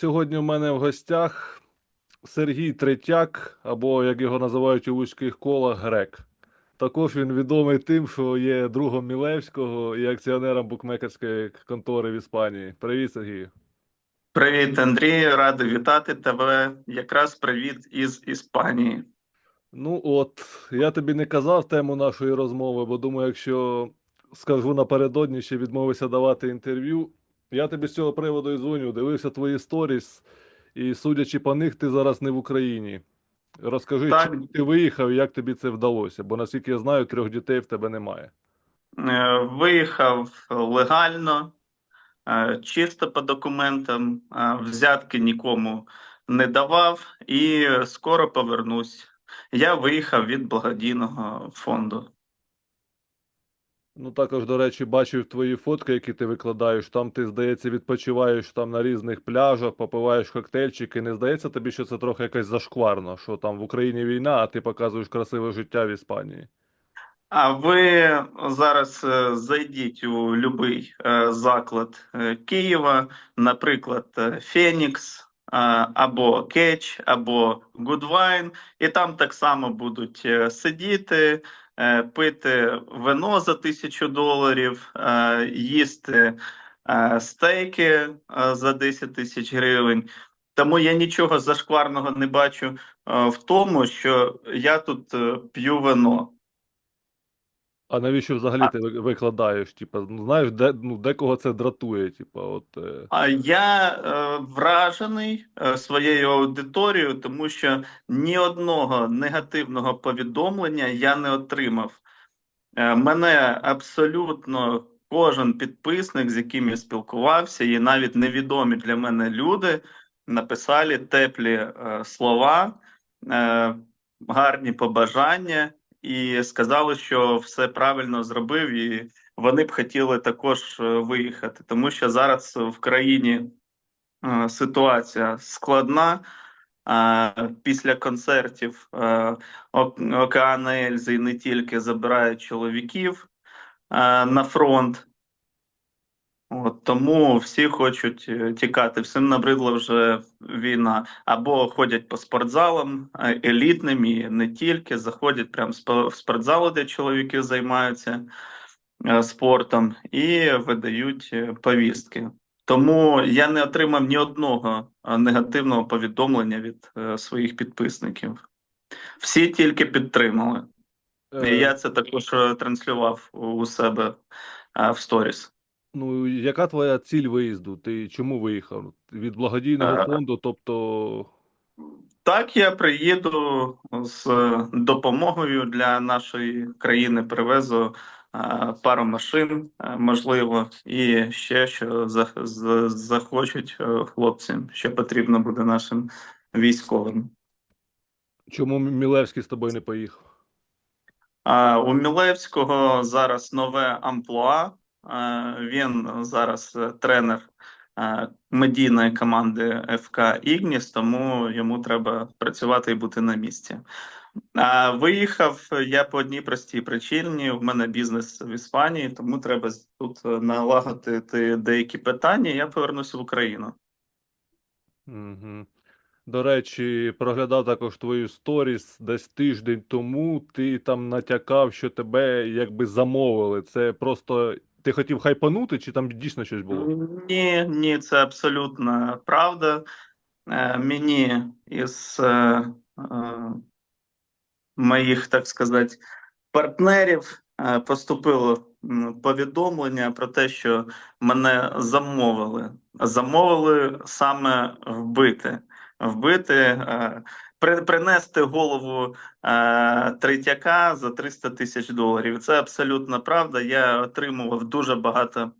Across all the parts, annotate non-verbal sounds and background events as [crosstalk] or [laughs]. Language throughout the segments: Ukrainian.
Сьогодні в мене в гостях Сергій Третяк, або як його називають у вузьких колах, грек. Також він відомий тим, що є другом Мілевського і акціонером букмекерської контори в Іспанії. Привіт, Сергію. Привіт, Андрій. Радий вітати тебе. Якраз привіт із Іспанії. Ну от, я тобі не казав тему нашої розмови, бо думаю, якщо скажу напередодні, ще відмовився давати інтерв'ю. Я тобі з цього приводу і дзвоню, дивився твої сторіс, і судячи по них, ти зараз не в Україні. Розкажи, Так. чому ти виїхав і як тобі це вдалося? Бо наскільки я знаю, трьох дітей в тебе немає. Е, Виїхав легально, е, чисто по документам, е, взятки нікому не давав і скоро повернусь. Я виїхав від благодійного фонду. Ну, також, до речі, бачив твої фотки, які ти викладаєш. Там ти, здається, відпочиваєш там на різних пляжах, попиваєш коктейльчики. Не здається тобі, що це трохи якось зашкварно, що там в Україні війна, а ти показуєш красиве життя в Іспанії. А ви зараз е, зайдіть у будь-який заклад е, Києва, наприклад, е, Фенікс, е, або Кетч, або Гудвайн, і там так само будуть е, сидіти, е, пити вино за тисячу доларів, е, їсти е, стейки е, за 10 тисяч гривень. Тому я нічого зашкварного не бачу е, в тому, що я тут е, п'ю вино. А навіщо взагалі ти викладаєш? Типа, ну знаєш, де ну декого це дратує? Типа, от е, А я е, вражений е, своєю аудиторією, тому що ні одного негативного повідомлення я не отримав. Е, мене абсолютно кожен підписник, з яким я спілкувався, і навіть невідомі для мене люди написали теплі е, слова, е, гарні побажання, і сказали, що все правильно зробив, і вони б хотіли також е, виїхати, тому що зараз в країні е, ситуація складна. Після концертів е, Океана Ельзи не тільки забирають чоловіків на фронт. От, тому всі хочуть е, тікати. Всім набридла вже війна. Або ходять по спортзалам е, елітним і не тільки, заходять прямо в спортзали, де чоловіки займаються е, спортом, і видають повістки. Тому я не отримав ні одного негативного повідомлення від своїх підписників. Всі тільки підтримали. І е, я це також транслював у себе в сторіс. Ну яка твоя ціль виїзду? Ти чому виїхав? Від благодійного Е. фонду, тобто. Так, я приїду з допомогою для нашої країни. Привезу е, пару машин, е, можливо, і ще що за- з- захочуть е, хлопці, що потрібно буде нашим військовим. Чому Мілевський з тобою не поїхав? А у Мілевського зараз нове амплуа. Він зараз е, тренер е, медійної команди ФК Ігніс, тому йому треба працювати і бути на місці. Виїхав я по одній простій причині. У мене бізнес в Іспанії, тому треба тут е, налагодити деякі питання. Я повернуся в Україну. Угу. До речі, проглядав також твою сторіс десь тиждень тому. Ти там натякав, що тебе якби замовили. Це просто ти хотів хайпанути, чи там дійсно щось було? Ні, ні, це абсолютно правда. Е, Мені із е, е, моїх, так сказати, партнерів е, поступило повідомлення про те, що мене замовили. Замовили саме вбити. Вбити, е, при, принести голову е, третяка за 300 тисяч доларів. Це абсолютно правда. Я отримував дуже багато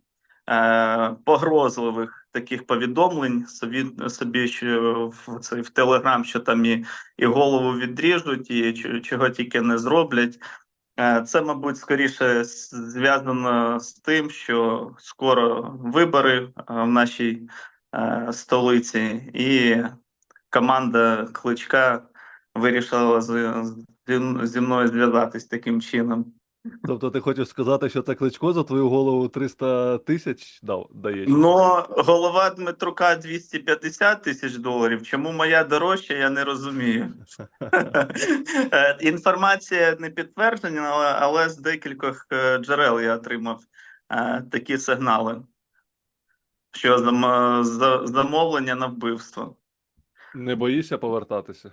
е, погрозливих таких повідомлень собі, собі що в цей в Телеграм, що там і, і голову відріжуть, і чого тільки не зроблять. Це, мабуть, скоріше зв'язано з тим, що скоро вибори в нашій столиці, і команда Кличка вирішила зі- зі мною зв'язатись таким чином. Тобто ти хочеш сказати, що це Кличко за твою голову 300 тисяч дав, дає? Ну, голова Дмитрука 250 тисяч доларів. Чому моя дорожча, я не розумію. [laughs] Е, Інформація не підтверджена, але, але з декількох е, джерел я отримав е, такі сигнали, що замовлення на вбивство. Не боїшся повертатися?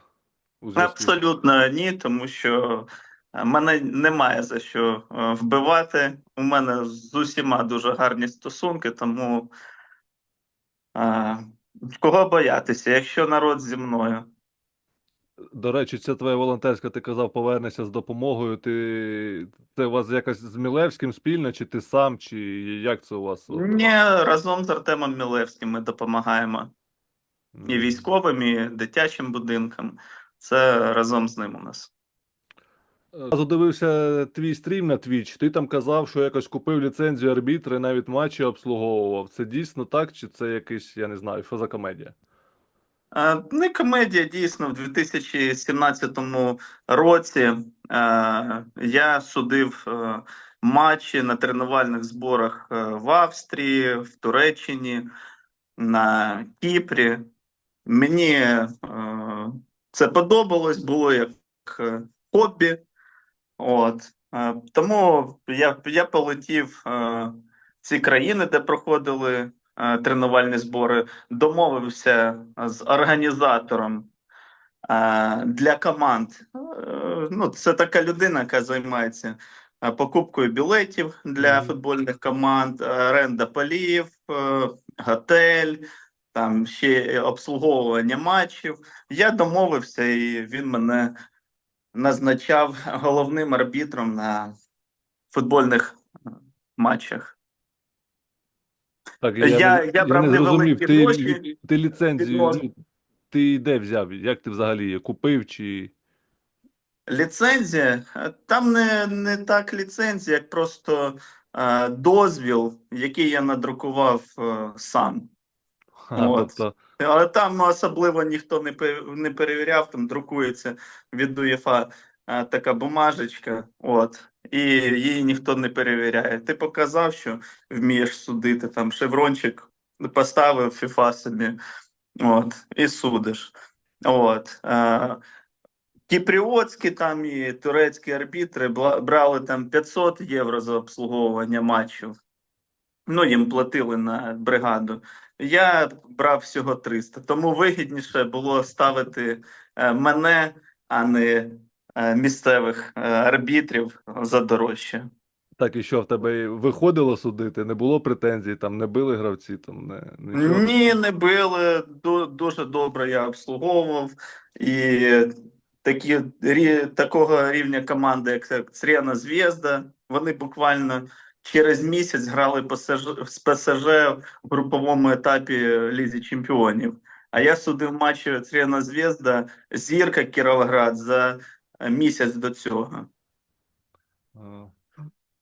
У? Абсолютно ні, тому що е, мене немає за що е, вбивати. У мене з усіма дуже гарні стосунки, тому е, кого боятися, якщо народ зі мною. До речі, це твоя волонтерська, ти казав, повернешся з допомогою. Ти це у вас якось з Мілевським спільно, чи ти сам, чи як це у вас? Ні, разом з Артемом Мілевським ми допомагаємо і військовим, і дитячим будинкам. Це разом з ним у нас. Разу дивився твій стрім на Twitch, Ти там казав, що якось купив ліцензію арбітри, навіть матчі обслуговував. Це дійсно так, чи це якийсь, я не знаю, що за комедія? Е, Не комедія, дійсно, в 2017 році е, я судив е, матчі на тренувальних зборах е, в Австрії, в Туреччині, на Кіпрі. Мені е, це подобалось, було як е, хобі. От. Е, Тому я, я полетів е, в ці країни, де проходили е, тренувальні збори, домовився з організатором е, для команд. Е, Ну, це така людина, яка займається покупкою білетів для футбольних команд, оренда полів, готель, там ще обслуговування матчів. Я домовився, і він мене назначав головним арбітром на футбольних е, матчах. Так, Я- я брав не зрозумів, невеликі ти, гроші ти ліцензію, ну, ти де взяв? Як ти взагалі її купив чи. Ліцензія е, там не, не так ліцензія, як просто е, дозвіл, який я надрукував е, сам. От. тобто, Але там особливо ніхто не не перевіряв, там друкується від УЄФА е, така бумажечка, от, і її ніхто не перевіряє. Ти показав, що вмієш судити, там шеврончик поставив ФІФА собі, от, і судиш. От. Е, Кіпріотські там і турецькі арбітри брали там 500 євро за обслуговування матчів. Ну, їм платили на бригаду. Я брав всього 300. Тому вигідніше було ставити е, мене, а не е, місцевих е, арбітрів за дорожче. так і що в тебе виходило судити? Не було претензій, там не били гравці, там не нічого. Ні, не били. Дуже добре я обслуговував. І такі, такого рівня команди, як Црена Звєзда, вони буквально через місяць грали ПСЖ, з ПСЖ в груповому етапі Лізі Чемпіонів. А я судив матчі Црена Звєзда, Зірка Кіровоград за е, місяць до цього.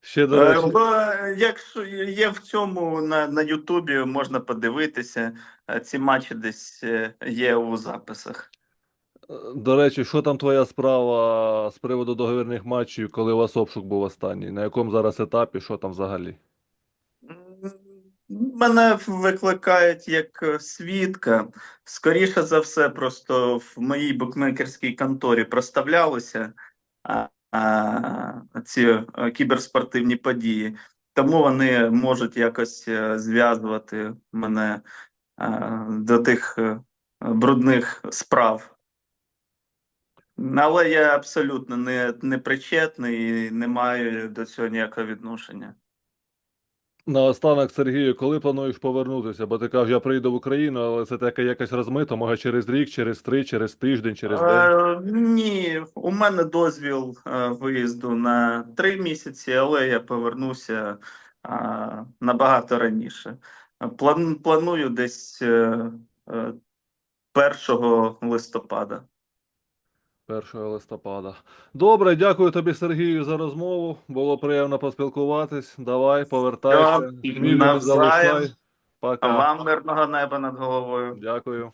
Ще, до Е, речі, Якщо є в цьому на, на Ютубі, можна подивитися. Е, Ці матчі десь є у записах. До речі, що там твоя справа з приводу договірних матчів, коли у вас обшук був останній? На якому зараз етапі, що там взагалі? Мене викликають як е, свідка. Скоріше за все, просто в моїй букмекерській конторі проставлялися а, а, ці е, кіберспортивні події. Тому вони можуть якось е, зв'язувати мене е, до тих брудних справ. Але я абсолютно не, не причетний і не маю до цього ніякого відношення. Наостанок, Сергію, коли плануєш повернутися? Бо ти кажеш, я прийду в Україну, але це таке якось розмито, може через рік, через три, через тиждень, через день. Е, ні, у мене дозвіл е, виїзду на три місяці, але я повернуся е, набагато раніше. План, планую десь е, е, 1 листопада. 1 листопада. Добре, дякую тобі, Сергію, за розмову. Було приємно поспілкуватись. Давай, повертайся. Не залишай. А Пока. вам мирного неба над головою. Дякую.